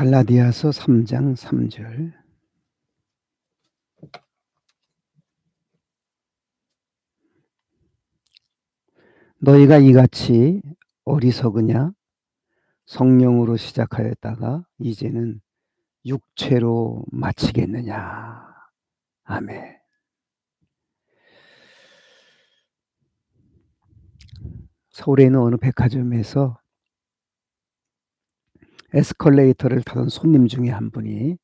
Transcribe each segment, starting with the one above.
갈라디아서 3장 3절. 너희가 이같이 어리석으냐? 성령으로 시작하였다가 이제는 육체로 마치겠느냐? 아멘. 서울에 있는 어느 백화점에서 에스컬레이터를 타던 손님 중에 한 분이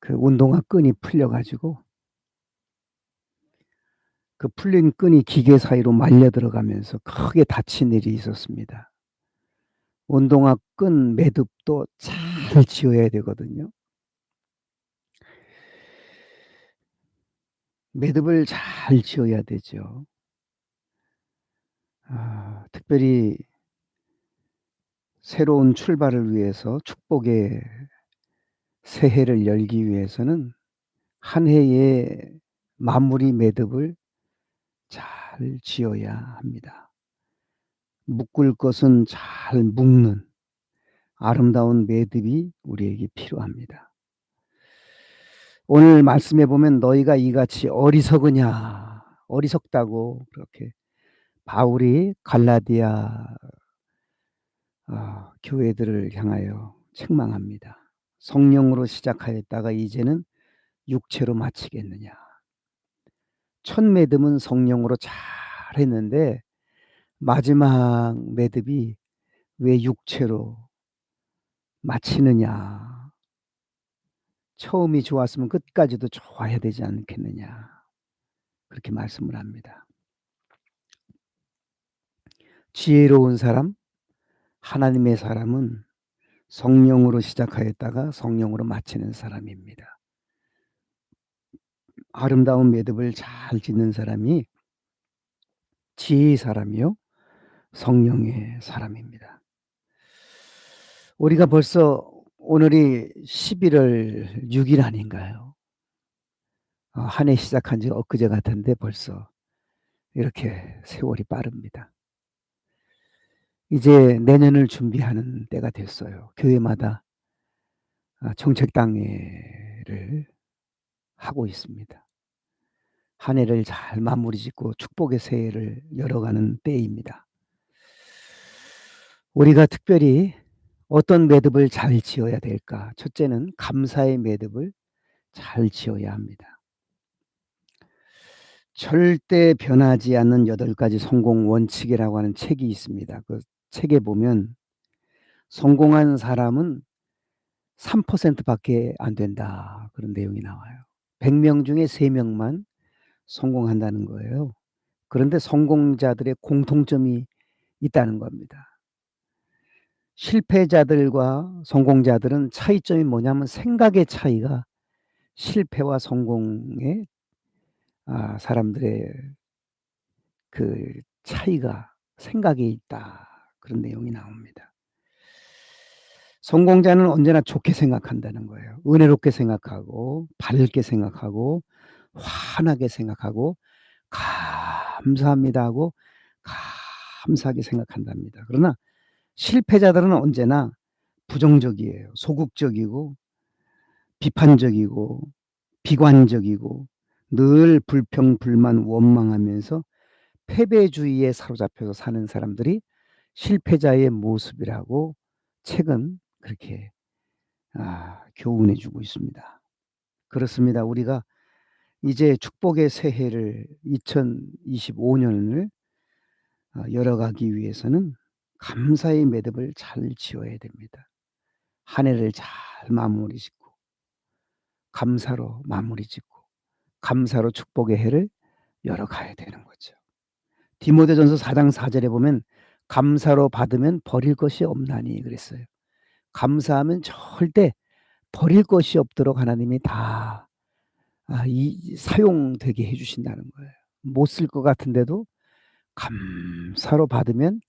그 운동화 끈이 풀려가지고 그 풀린 끈이 기계 사이로 말려 들어가면서 크게 다친 일이 있었습니다. 운동화 끈 매듭도 잘 지어야 되거든요. 매듭을 잘 지어야 되죠. 아, 특별히 새로운 출발을 위해서 축복의 새해를 열기 위해서는 한 해의 마무리 매듭을 잘 지어야 합니다. 묶을 것은 잘 묶는 아름다운 매듭이 우리에게 필요합니다. 오늘 말씀해 보면 너희가 이같이 어리석으냐 어리석다고 그렇게 바울이 갈라디아 어, 교회들을 향하여 책망합니다. 성령으로 시작하였다가 이제는 육체로 마치겠느냐. 첫 매듭은 성령으로 잘 했는데 마지막 매듭이 왜 육체로 마치느냐. 처음이 좋았으면 끝까지도 좋아야 되지 않겠느냐. 그렇게 말씀을 합니다. 지혜로운 사람, 하나님의 사람은 성령으로 시작하였다가 성령으로 마치는 사람입니다. 아름다운 매듭을 잘 짓는 사람이 지혜의 사람이요. 성령의 사람입니다. 우리가 벌써 오늘이 11월 6일 아닌가요? 어, 한해 시작한 지 엊그제 같은데 벌써 이렇게 세월이 빠릅니다. 이제 내년을 준비하는 때가 됐어요. 교회마다 아, 정책 당회를 하고 있습니다. 한 해를 잘 마무리 짓고 축복의 새해를 열어가는 때입니다. 우리가 특별히 어떤 매듭을 잘 지어야 될까? 첫째는 감사의 매듭을 잘 지어야 합니다. 절대 변하지 않는 여덟 가지 성공 원칙이라고 하는 책이 있습니다. 그 책에 보면 성공한 사람은 3%밖에 안 된다. 그런 내용이 나와요. 100명 중에 3명만 성공한다는 거예요. 그런데 성공자들의 공통점이 있다는 겁니다. 실패자들과 성공자들은 차이점이 뭐냐면 생각의 차이가 실패와 성공의 아, 사람들의 그 차이가 생각에 있다. 그런 내용이 나옵니다. 성공자는 언제나 좋게 생각한다는 거예요. 은혜롭게 생각하고, 밝게 생각하고, 환하게 생각하고, 감사합니다 하고, 감사하게 생각한답니다. 그러나 실패자들은 언제나 부정적이에요. 소극적이고, 비판적이고, 비관적이고, 늘 불평, 불만, 원망하면서 패배주의에 사로잡혀서 사는 사람들이 실패자의 모습이라고 책은 그렇게 아, 교훈해 주고 있습니다. 그렇습니다. 우리가 이제 축복의 새해를 2025년을 아, 열어가기 위해서는 감사의 매듭을 잘 지어야 됩니다. 한 해를 잘 마무리 짓고 감사로 마무리 짓고 감사로 축복의 해를 열어가야 되는 거죠. 디모데전서 4장 4절에 보면 감사로 받으면 버릴 것이 없나니 그랬어요. 감사하면 절대 버릴 것이 없도록 하나님이 다 아, 이, 사용되게 해주신다는 거예요. 못 쓸 것 같은데도 감사로 받으면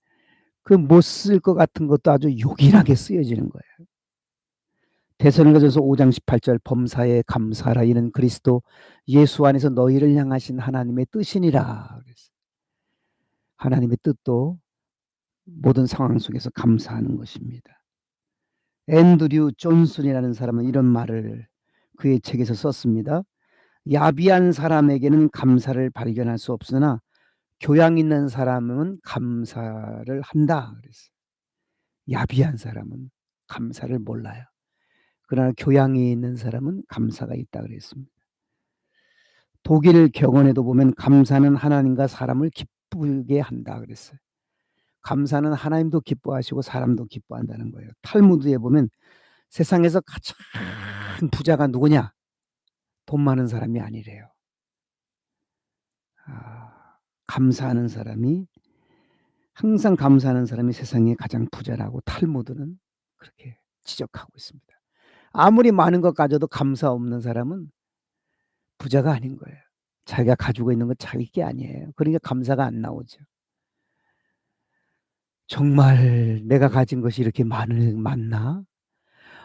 그 못 쓸 것 같은 것도 아주 요긴하게 쓰여지는 거예요. 대선을가져서 5장 18절 범사에 감사라 이는 그리스도 예수 안에서 너희를 향하신 하나님의 뜻이니라. 하나님의 뜻도 모든 상황 속에서 감사하는 것입니다. 앤드류 존슨이라는 사람은 이런 말을 그의 책에서 썼습니다. 야비한 사람에게는 감사를 발견할 수 없으나 교양 있는 사람은 감사를 한다. 그랬어요. 야비한 사람은 감사를 몰라요. 그러나 교양이 있는 사람은 감사가 있다 그랬습니다. 독일 경언에도 보면 감사는 하나님과 사람을 기쁘게 한다 그랬어요. 감사는 하나님도 기뻐하시고 사람도 기뻐한다는 거예요. 탈무드에 보면 세상에서 가장 부자가 누구냐? 돈 많은 사람이 아니래요. 아, 감사하는 사람이 항상 감사하는 사람이 세상에 가장 부자라고 탈무드는 그렇게 지적하고 있습니다. 아무리 많은 것 가져도 감사 없는 사람은 부자가 아닌 거예요. 자기가 가지고 있는 건 자기 게 아니에요. 그러니까 감사가 안 나오죠. 정말 내가 가진 것이 이렇게 많을, 많나?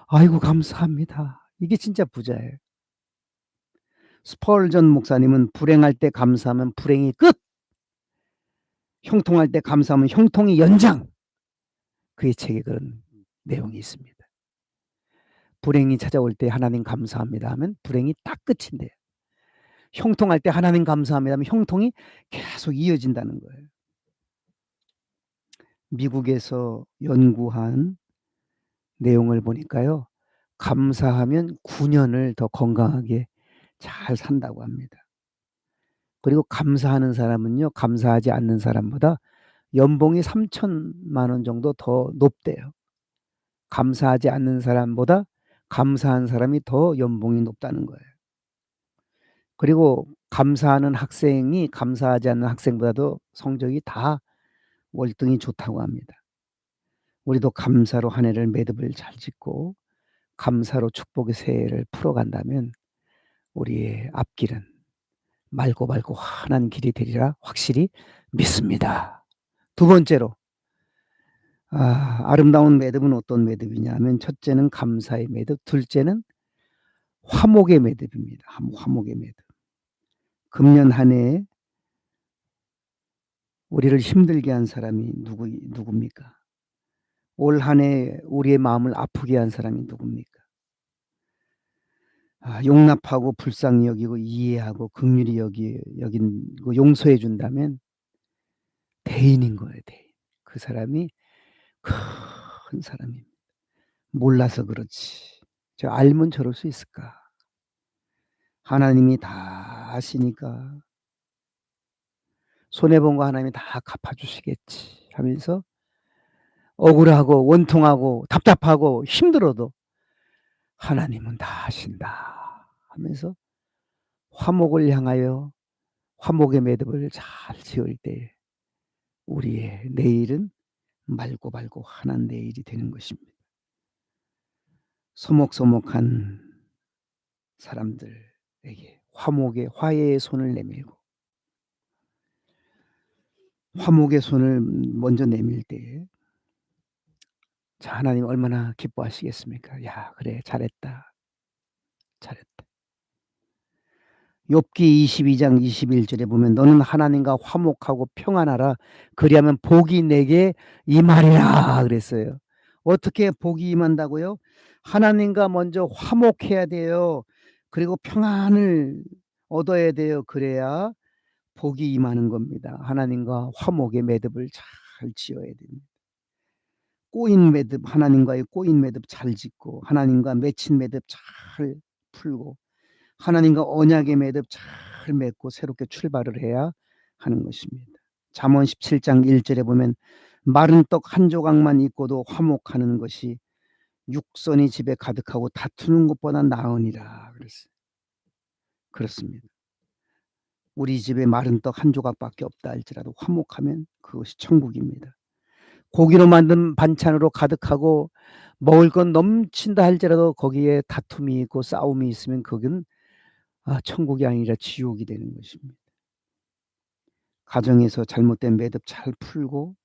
아이고, 감사합니다. 이게 진짜 부자예요. 스펄전 목사님은 불행할 때 감사하면 불행이 끝! 형통할 때 감사하면 형통이 연장! 그의 책에 그런 내용이 있습니다. 불행이 찾아올 때 하나님 감사합니다 하면 불행이 딱 끝인데요. 형통할 때 하나님 감사합니다 하면 형통이 계속 이어진다는 거예요. 미국에서 연구한 내용을 보니까요. 감사하면 9년을 더 건강하게 잘 산다고 합니다. 그리고 감사하는 사람은요. 감사하지 않는 사람보다 연봉이 3천만 원 정도 더 높대요. 감사하지 않는 사람보다 감사한 사람이 더 연봉이 높다는 거예요. 그리고 감사하는 학생이 감사하지 않는 학생보다도 성적이 다 월등히 좋다고 합니다. 우리도 감사로 한 해를 매듭을 잘 짓고 감사로 축복의 새해를 풀어간다면 우리의 앞길은 맑고 맑고 환한 길이 되리라 확실히 믿습니다. 두 번째로 아, 아름다운 매듭은 어떤 매듭이냐 하면 첫째는 감사의 매듭, 둘째는 화목의 매듭입니다. 화목의 매듭. 금년 한 해에 우리를 힘들게 한 사람이 누구, 누굽니까? 올 한 해 우리의 마음을 아프게 한 사람이 누굽니까? 아, 용납하고 불쌍히 여기고 이해하고 극률이 여기 여긴 용서해 준다면 대인인 거예요, 대인. 그 사람이 큰 사람입니다. 몰라서 그렇지. 저 알면 저럴 수 있을까? 하나님이 다 아시니까 손해본 거 하나님이 다 갚아주시겠지 하면서 억울하고 원통하고 답답하고 힘들어도 하나님은 다 하신다 하면서 화목을 향하여 화목의 매듭을 잘 지을 때 우리의 내일은 맑고 맑고 환한 내일이 되는 것입니다. 소목소목한 사람들에게 화목의 화해의 손을 내밀고 화목의 손을 먼저 내밀 때 자, 하나님 얼마나 기뻐하시겠습니까? 야, 그래, 잘했다. 잘했다. 욥기 22장 21절에 보면 너는 하나님과 화목하고 평안하라. 그리하면 복이 내게 임하리라 그랬어요. 어떻게 복이 임한다고요? 하나님과 먼저 화목해야 돼요. 그리고 평안을 얻어야 돼요. 그래야 복이 임하는 겁니다. 하나님과 화목의 매듭을 잘 지어야 됩니다. 꼬인 매듭, 하나님과의 꼬인 매듭 잘 짓고, 하나님과 맺힌 매듭 잘 풀고, 하나님과 언약의 매듭 잘 맺고 새롭게 출발을 해야 하는 것입니다. 잠언 17장 1절에 보면 마른 떡 한 조각만 있고도 화목하는 것이 육선이 집에 가득하고 다투는 것보다 나으니라 그랬어요. 그렇습니다. 우리 집에 마른 떡 한 조각밖에 없다 할지라도 화목하면 그것이 천국입니다. 고기로 만든 반찬으로 가득하고 먹을 건 넘친다 할지라도 거기에 다툼이 있고 싸움이 있으면 그건 아, 천국이 아니라 지옥이 되는 것입니다. 가정에서 잘못된 매듭 잘 풀고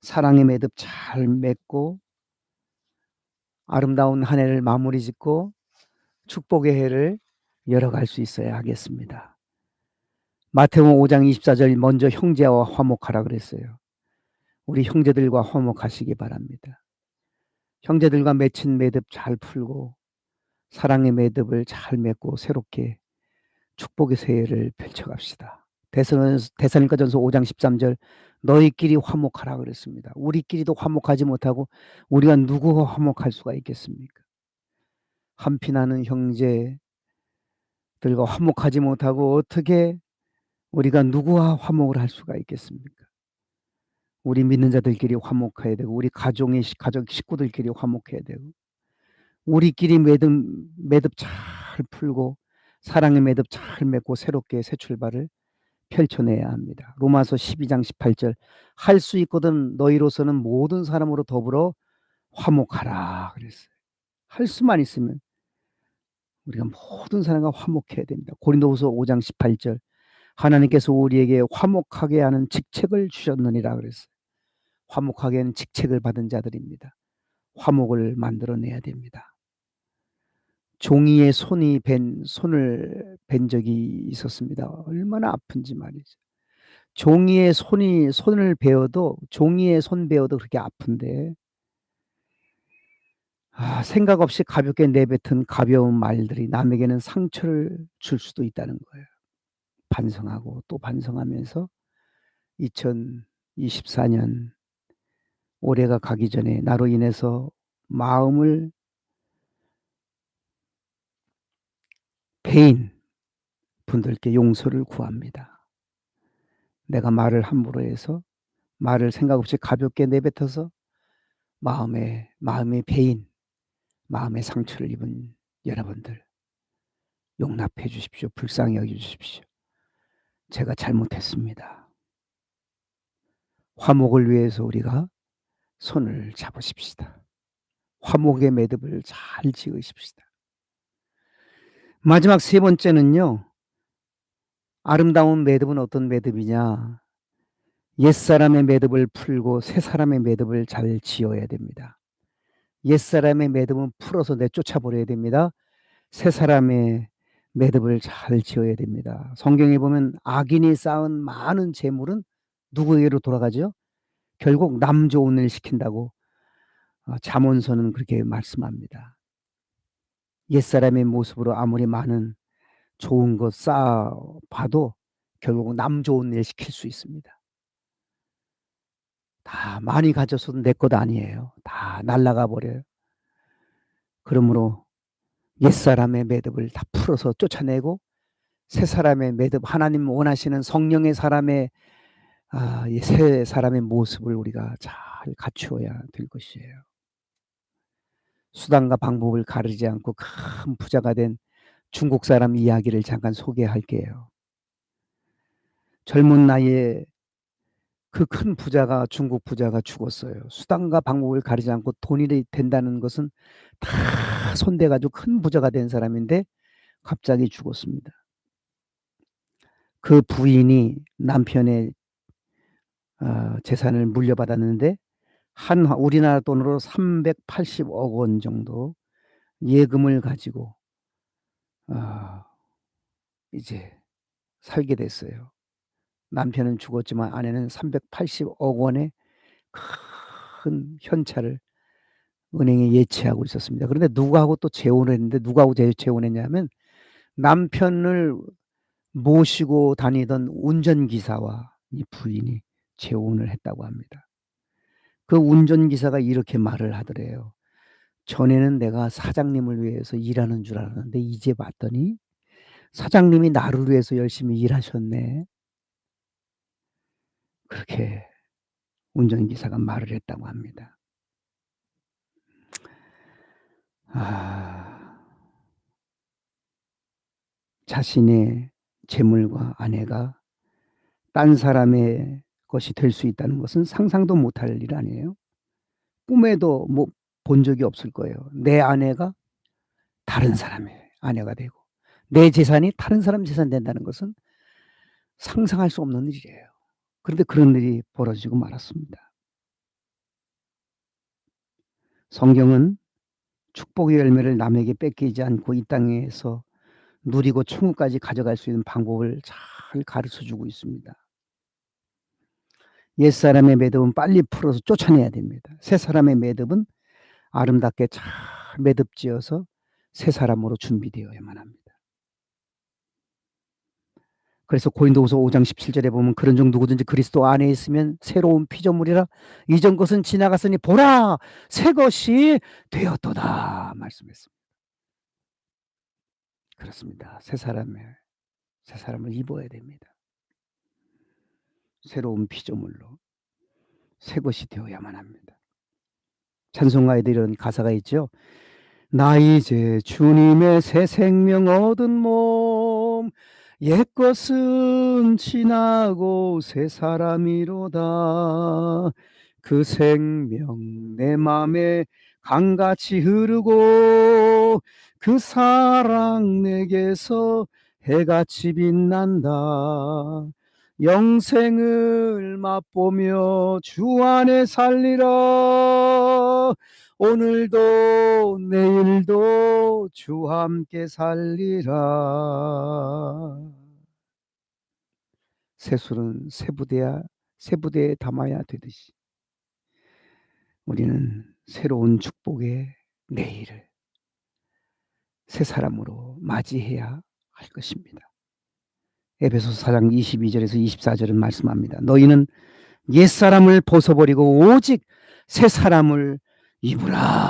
사랑의 매듭 잘 맺고 아름다운 한 해를 마무리 짓고 축복의 해를 열어갈 수 있어야 하겠습니다. 마태복음 5장 24절 먼저 형제와 화목하라 그랬어요. 우리 형제들과 화목하시기 바랍니다. 형제들과 맺힌 매듭 잘 풀고 사랑의 매듭을 잘 맺고 새롭게 축복의 새해를 펼쳐갑시다. 대사님가전서 5장 13절 너희끼리 화목하라 그랬습니다. 우리끼리도 화목하지 못하고 우리가 누구와 화목할 수가 있겠습니까? 한피나는 형제들과 화목하지 못하고 어떻게 우리가 누구와 화목을 할 수가 있겠습니까? 우리 믿는 자들끼리 화목해야 되고 우리 가정의 가족 식구들끼리 화목해야 되고 우리끼리 매듭 매듭 잘 풀고 사랑의 매듭 잘 맺고 새롭게 새 출발을 펼쳐내야 합니다. 로마서 12장 18절 할 수 있거든 너희로서는 모든 사람으로 더불어 화목하라 그랬어요. 할 수만 있으면 우리가 모든 사람과 화목해야 됩니다. 고린도후서 5장 18절 하나님께서 우리에게 화목하게 하는 직책을 주셨느니라 그랬어요. 화목하게 하는 직책을 받은 자들입니다. 화목을 만들어내야 됩니다. 종이에 손이 벤 손을 벤 적이 있었습니다. 얼마나 아픈지 말이죠. 종이에 손이 손을 베어도 종이에 손 베어도 그렇게 아픈데 아, 생각 없이 가볍게 내뱉은 가벼운 말들이 남에게는 상처를 줄 수도 있다는 거예요. 반성하고 또 반성하면서 2024년 올해가 가기 전에 나로 인해서 마음을 배인 분들께 용서를 구합니다. 내가 말을 함부로 해서 말을 생각 없이 가볍게 내뱉어서 마음에 마음의 배인 마음의 상처를 입은 여러분들 용납해 주십시오. 불쌍히 여겨 주십시오. 제가 잘못했습니다. 화목을 위해서 우리가 손을 잡으십시다. 화목의 매듭을 잘 지으십시다. 마지막 세 번째는요. 아름다운 매듭은 어떤 매듭이냐? 옛사람의 매듭을 풀고 새 사람의 매듭을 잘 지어야 됩니다. 옛사람의 매듭은 풀어서 내쫓아버려야 됩니다. 새 사람의 매듭을 잘 지어야 됩니다. 성경에 보면 악인이 쌓은 많은 재물은 누구에게로 돌아가죠? 결국 남 좋은 일 시킨다고 어, 잠언서는 그렇게 말씀합니다. 옛사람의 모습으로 아무리 많은 좋은 것 쌓아봐도 결국 남 좋은 일 시킬 수 있습니다. 다 많이 가져서도 내 것 아니에요. 다 날라가 버려요. 그러므로 옛사람의 매듭을 다 풀어서 쫓아내고 새 사람의 매듭 하나님 원하시는 성령의 사람의 아, 새 사람의 모습을 우리가 잘 갖추어야 될 것이에요. 수단과 방법을 가르지 않고 큰 부자가 된 중국 사람 이야기를 잠깐 소개할게요. 젊은 나이에 그 큰 부자가 중국 부자가 죽었어요. 수단과 방법을 가리지 않고 돈이 된다는 것은 다 손대 가지고 큰 부자가 된 사람인데 갑자기 죽었습니다. 그 부인이 남편의 어, 재산을 물려받았는데 한 우리나라 돈으로 380억 원 정도 예금을 가지고 어, 이제 살게 됐어요. 남편은 죽었지만 아내는 380억 원의 큰 현찰을 은행에 예치하고 있었습니다. 그런데 누구하고 또 재혼을 했는데 누구하고 재혼했냐면 남편을 모시고 다니던 운전기사와 이 부인이 재혼을 했다고 합니다. 그 운전기사가 이렇게 말을 하더래요. 전에는 내가 사장님을 위해서 일하는 줄 알았는데 이제 봤더니 사장님이 나를 위해서 열심히 일하셨네. 그렇게 운전기사가 말을 했다고 합니다. 아, 자신의 재물과 아내가 딴 사람의 것이 될 수 있다는 것은 상상도 못할 일 아니에요. 꿈에도 뭐 본 적이 없을 거예요. 내 아내가 다른 사람의 아내가 되고 내 재산이 다른 사람 재산 된다는 것은 상상할 수 없는 일이에요. 그런데 그런 일이 벌어지고 말았습니다. 성경은 축복의 열매를 남에게 뺏기지 않고 이 땅에서 누리고 천국까지 가져갈 수 있는 방법을 잘 가르쳐 주고 있습니다. 옛사람의 매듭은 빨리 풀어서 쫓아내야 됩니다. 새 사람의 매듭은 아름답게 잘 매듭지어서 새 사람으로 준비되어야만 합니다. 그래서 고린도후서 5장 17절에 보면 그런 중 누구든지 그리스도 안에 있으면 새로운 피조물이라 이전 것은 지나갔으니 보라 새 것이 되었도다 말씀했습니다. 그렇습니다. 새 사람을 새 사람을 입어야 됩니다. 새로운 피조물로 새 것이 되어야만 합니다. 찬송가에도 이런 가사가 있죠. 나 이제 주님의 새 생명 얻은 몸 옛것은 지나고 새 사람이로다. 그 생명 내 맘에 강같이 흐르고 그 사랑 내게서 해같이 빛난다. 영생을 맛보며 주 안에 살리라 오늘도 내일도 주 함께 살리라 세술은 세부대야 세부대에 담아야 되듯이 우리는 새로운 축복의 내일을 새 사람으로 맞이해야 할 것입니다. 에베소서 4장 22절에서 24절은 말씀합니다. 너희는 옛사람을 벗어버리고 오직 새 사람을 입으라.